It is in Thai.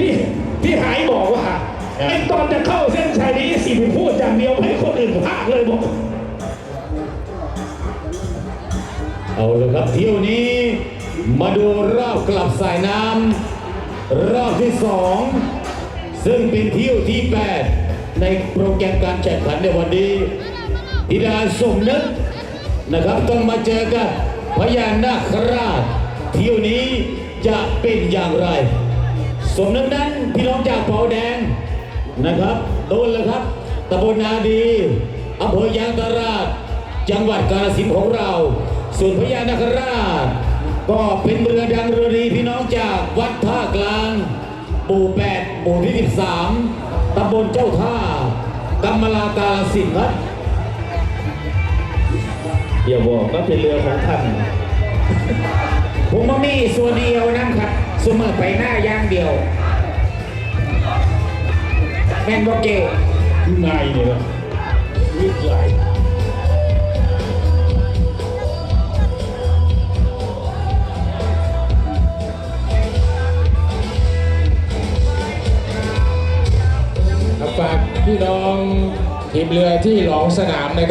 พี่พี่หายบอกว่าไอ้ตอนจะเข้าเส้นชัยนี้สิพี่พูดอย่างเดียวให้คนอื่นพากเลยบอก เอาเลยครับเที่ยวนี้ มาดูรอบกลับสายน้ำรอบที่สองซึ่งเป็นเที่ยวที่8ในโปรแกรมการแข่งขันในวันนี้ธิดาสมนึกนะครับต้องมาเจอกับพญานาคราชเที่ยวนี้จะเป็นอย่างไร สมนึกนั้นพี่น้องจากเผาแดงนะครับโดนเลยครับตำบลนาดีอำเภอยางตราชจังหวัดกาฬสินธุ์ของเราส่วนพญานาคราช ก็เป็นเรือดังเรือดีพี่น้องจากวัดท่ากลางหมู่8หมู่ที่13ตำบลเจ้าท่ากำมลากาฬสินธุ์ครับอย่าบอกว่าเป็นเรือของท่าน สมอไปหน้าอย่างเดียว แมนบอกเกลไงเนี่ยนะวิทย์ใหญ่ฝากพี่น้องทีมเรือที่หลองสนามนะครับ